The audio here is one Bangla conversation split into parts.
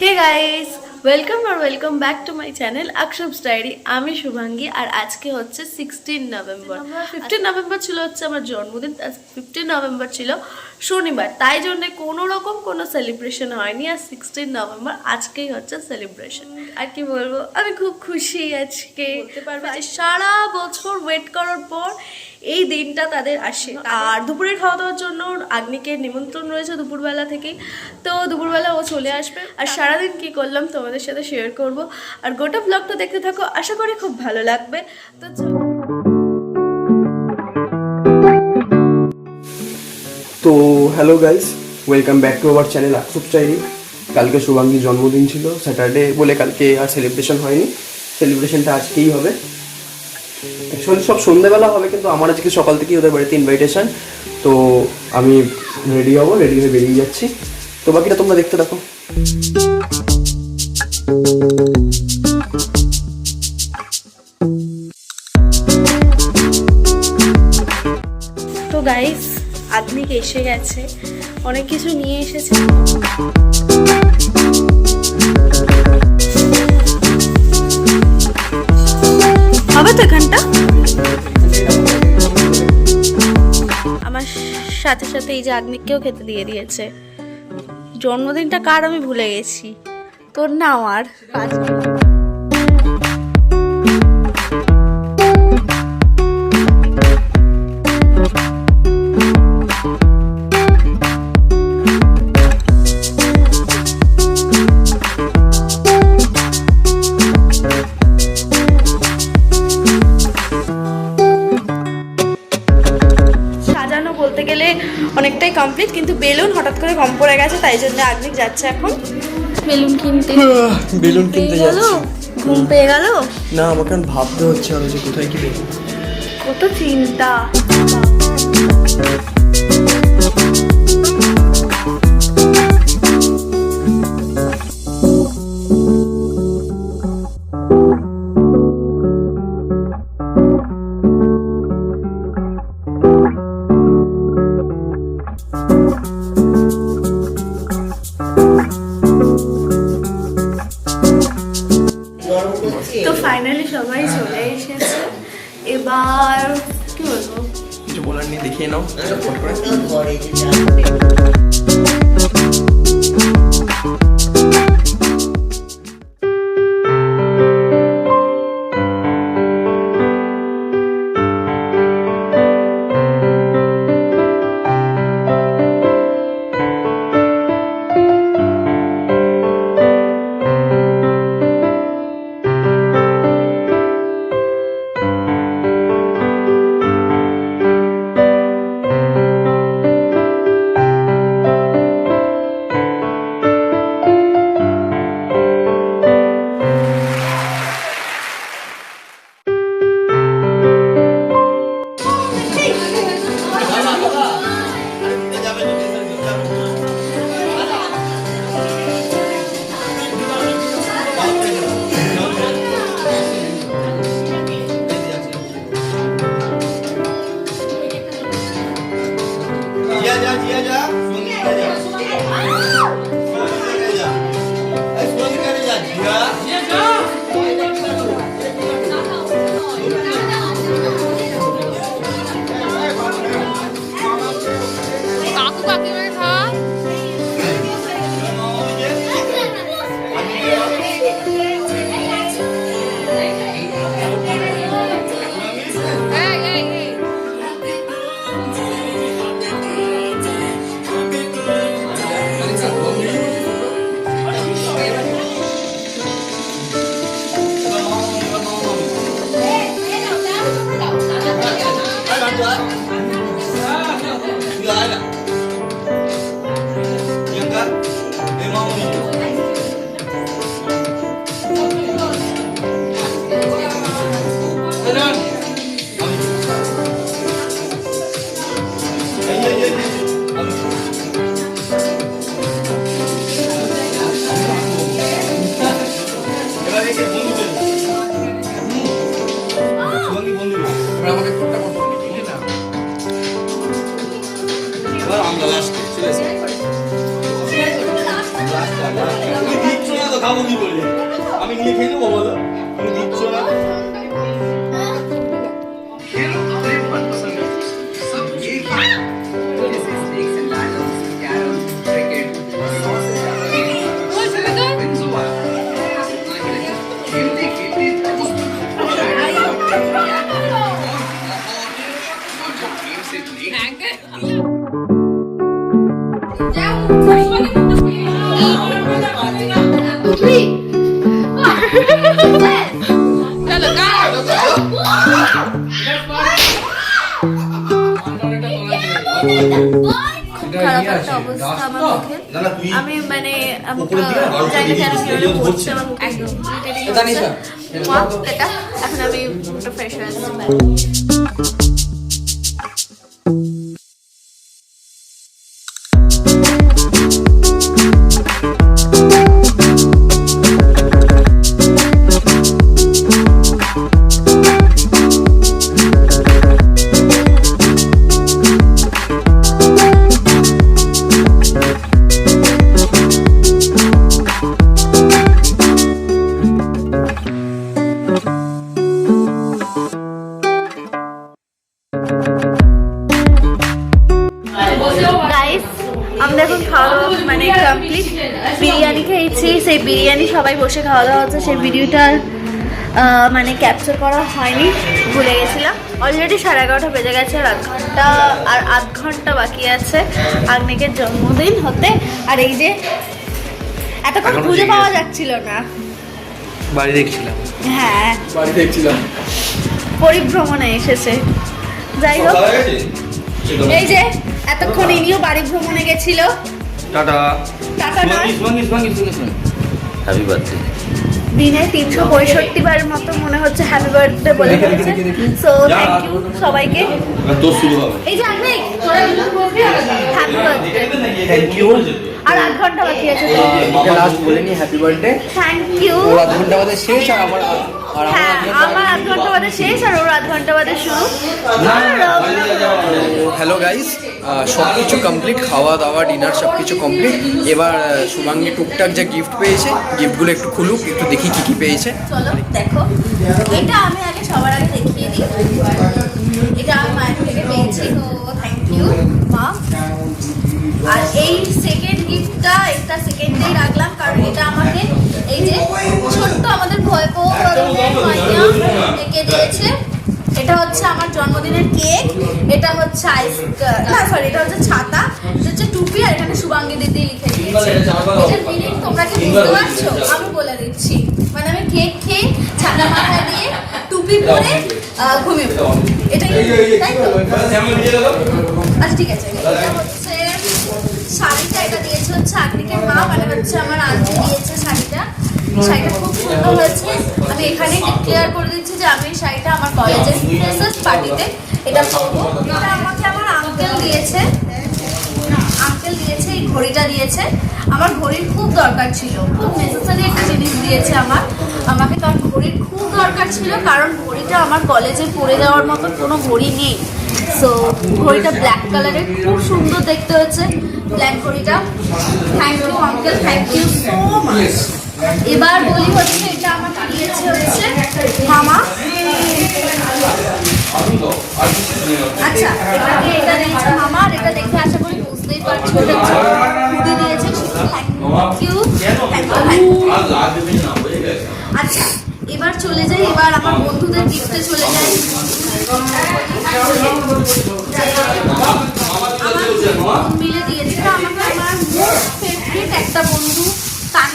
Hey guys welcome R welcome back to my channel আকশবস diary আমি শুভাঙ্গী আর আজকে হচ্ছে সিক্সটিন নভেম্বর ফিফটিন নভেম্বর ছিল হচ্ছে আমার জন্মদিন ফিফটিন নভেম্বর ছিল শনিবার। তাই জন্য কোনো রকম কোনো সেলিব্রেশন হয়নি আর সিক্সটিন নভেম্বর আজকেই হচ্ছে সেলিব্রেশন আর কি বলব? আমি খুব খুশি আজকে। সারা বছর ওয়েট করার পর এই দিনটা তাদের আসে। আর দুপুরে খাওয়া দাওয়ার জন্য আগ্নিকে নিমন্ত্রণ রয়েছে দুপুরবেলা থেকেই। তো দুপুরবেলা ও চলে আসবে। আর সারাদিন কি করলাম তোমাদের সাথে শেয়ার করব। আর গোটা ব্লগটা দেখতে থাকো। আশা করি খুব ভালো লাগবে। তো তো hello guys welcome back to our channel আকসুপ চাইনি কালকে শুভাঙ্গীর জন্মদিন ছিল স্যাটারডে বলে কালকে আর সেলিব্রেশন হয়নি। সেলিব্রেশনটা আজকেই হবে। অ্যাকচুয়ালি সব সন্ধ্যেবেলা হবে, কিন্তু আমার আজকে সকাল থেকেই ওদের বাড়িতে ইনভাইটেশন তো আমি রেডি হব রেডি হয়ে বেরিয়ে যাচ্ছি। তো বাকিটা তোমরা দেখতে থাকো। তো গাইস আগ্নিক এসে গেছে। অনেক কিছু নিয়ে এসেছে। তো এখানটা। আমার সাথে সাথে এই যে আগ্নিককেও খেতে দিয়ে দিয়েছে। জন্মদিনটা কার আমি ভুলে গেছি। তোর না আমার। কমপ্লিট কিন্তু বেলুন হঠাৎ করে কম পড়ে গেছে তাই জন্য আগ্নিক যাচ্ছে এখন। বেলুন কিনতে বেলুন কিনতে যাচ্ছে। ঘুম পেয়ে গেল? না আমাকে ভাবতে হচ্ছে আমি যে কোথায় কি বেলুন কত চিন্তা। তো ফাইনালি সবাই চলে এসেছে। এবার কি বলব? কিছু বলার নেই দেখিয়ে নাও। ফট করে। চলো খারাপ একটা অবস্থা আমার মুখে। না না তুই আমি মানে না, কেন পড়ছে আমার মুখে একদম এখন আমি ফ্রেশ হয়ে আসছি সবাই বসে খাওয়া দাওয়া হচ্ছে। সেই ভিডিওটা মানে ক্যাপচার করা হয়নি ভুলে গেছিলাম। অলরেডি সাড়ে এগারোটা বেজে গেছে আর আধ ঘণ্টা আর আধ ঘণ্টা বাকি আছে আগ্নেকের জন্মদিন হতে। আর এই যে এতক্ষণ খুঁজে পাওয়া। যাচ্ছিল না। বাড়ি দেখছিলাম। হ্যাঁ। বাড়ি দেখছিলাম। পরিভ্রমণে এসেছে। যাই হোক এই যে এতক্ষণ ইনিও বাড়ি ভ্রমণে গেছিল। টাটা। টাকা নয় হ্যাপি বার্থডে দিনে তিনশো পঁয়ষট্টি বার মতো মনে হচ্ছে হ্যাপি বার্থডে বলে ফেলেছে। সো থ্যাংক ইউ সবাইকে। তোর শুরু হবে। এই যে আপনি হ্যাপি বার্থডে থ্যাংক ইউ আর আধ ঘণ্টা বাকি আছে তো। লাস্ট বলে নি হ্যাপি বার্থডে থ্যাংক ইউ ওর আধ ঘণ্টা বাদে শেষ আর আমার হ্যাঁ আমার আধ ঘণ্টা বাদে শেষ আর ওর আধ ঘণ্টা বাদে শুরু। হ্যালো গাইস সব কিছু কমপ্লিট খাওয়া দাওয়া ডিনার সব কিছু কমপ্লিট এবার শুভাঙ্গী টুকটাক যা গিফট পেয়েছে গিফটগুলো একটু খুলুক একটু দেখি কি কি পেয়েছে। চলো দেখো। এটা আমি আগে সবার আগে দেখিয়ে দিই। এঁকে দিয়েছে? এটা হচ্ছে আমার জন্মদিনের কেক এটা হচ্ছে আইস না সরি এটা হচ্ছে ছাতা এটা হচ্ছে টুপি আর এখানে শুভাঙ্গী দিদি লিখে দিয়েছে। এটার মিনিং তোমরা কি বুঝতে পারছ? আমি বলে দিচ্ছি। মানে আমি কেক খেয়ে ছাতা মাথা দিয়ে টুপি পরে ঘুমিয়ে পড়ব। এটাই তাই তো? আচ্ছা ঠিক আছে এটা হচ্ছে শাড়িটা এটা দিয়েছে হচ্ছে আগ্নিকের মা মানে হচ্ছে আমার আন্টি দিয়েছে শাড়িটা। শাড়িটা খুব সুন্দর হয়েছে। আমি এখানে ডিক্লেয়ার করে দিচ্ছি যে আমি শাড়িটা আমার কলেজের পার্টিতে এটা পরবো। এটা আমাকে আমার আঙ্কেল দিয়েছে। আঙ্কেল দিয়েছে, এই ঘড়িটা দিয়েছে। আমার ঘড়ির খুব দরকার ছিল। খুব নেসেসারি একটা জিনিস দিয়েছে আমার। আমাকে কারণ ঘড়ির খুব দরকার ছিল, কারণ ঘড়িটা আমার কলেজে পরে যাওয়ার মতো কোনো ঘড়ি নেই। সো ঘড়িটা ব্ল্যাক কালারের খুব সুন্দর দেখতে হচ্ছে ব্ল্যাক ঘড়িটা। Thank you uncle thank you so much এবার বলি হচ্ছে এটা আমাকে দিয়েছে হচ্ছে মামা। আচ্ছা এটাকে এটা দিয়েছে মামা আর এটা দেখে আশা করি বুঝতেই পারছ, এটা খুবই দিয়েছে আচ্ছা এবার চলে যাই, এবার আমার বন্ধুদের গিফটে চলে যাই। আমার মিলে দিয়েছে আমাকে আমার ফেভারিট একটা বন্ধু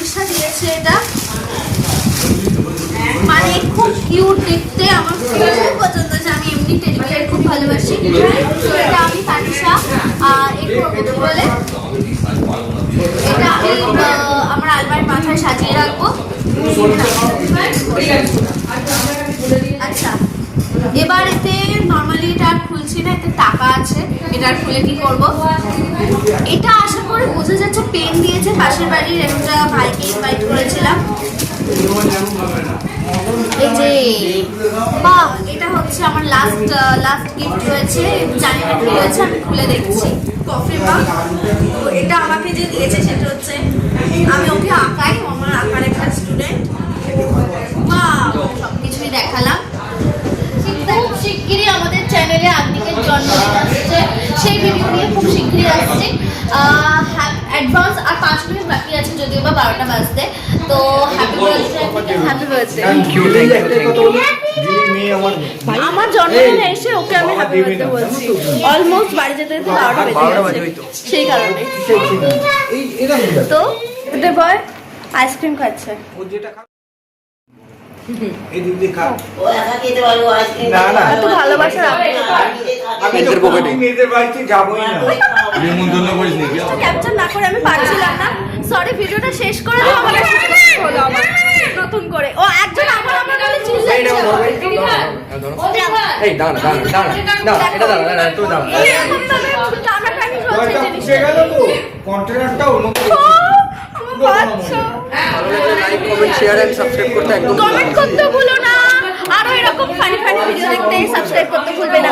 তানিশা দিয়েছে এটা। মানে খুব কিউট দেখতে আমার খুব পছন্দ হয়েছে আমি এমনি টেডি বিয়ার খুব ভালোবাসি। তো এটা আমি তানিশা আহ, এ করব বলে? এটা আমি আমার আলমারির মাথায় সাজিয়ে রাখব। আচ্ছা। এবার এতে নর্মালি এটা আর খুলছি না, এতে টাকা আছে, এটা আর খুলে কি করব? এটা আসার পরে বোঝা যাচ্ছে পেন দিয়েছে, পাশের বাড়ির একটা ভাইকে ইনভাইট করেছিলাম। এই যে এটা হচ্ছে আমার লাস্ট লাস্ট হয়েছে জানি না হয়েছে আমি খুলে দেখছি। কফি এটা আমাকে যে দিয়েছে সেটা হচ্ছে, আমি ওকে আঁকাই আমার আঁকার একটা স্টুডেন্ট বা সব কিছুই দেখালাম। চ্যানেলে আর্থিকের জন্মদিন আসছে। সেই ভিডিও নিয়ে খুব শীঘ্রই আসছি। অ্যাডভান্স আর পাঁচ মিনিট বাকি আছে যদিও বা বারোটা বাজতে। তো হ্যাপি বার্থডে হ্যাপি বার্থডে আমার জন্মদিন এসে ওকে আমি হ্যাপি বার্থডে বলছি। অলমোস্ট বাড়ি যেতে যেতে বারোটা বাজে সেই কারণে। তো বয় আইসক্রিম খাচ্ছে। ও একা খেতে পারব আইসক্রিম না, না। এত ভালোবাসার আবেগ আমি নিজের পকেটে। মেয়েদের বাড়িতে যাবোই না। নিমন্ত্রণ করিস নাকি? ক্যাপচার না করে আমি পারছিলাম না। সরি ভিডিওটা শেষ করে দিও আমার হলো আমার নতুন করে। ও একজন আমার এই নাও। এই দাঁড়া দাঁড়া দাঁড়া এটা দাঁড়া দাঁড়া এরকম গেল তো। কন্টেনারটা অন্য আমার বাচ্চা। ভালো লাগলে like comment share and subscribe করতে একদম কমেন্ট করতে ভুলো না। আর এরকম ফানি ফানি ভিডিও দেখতে সাবস্ক্রাইব করতে ভুলবে না।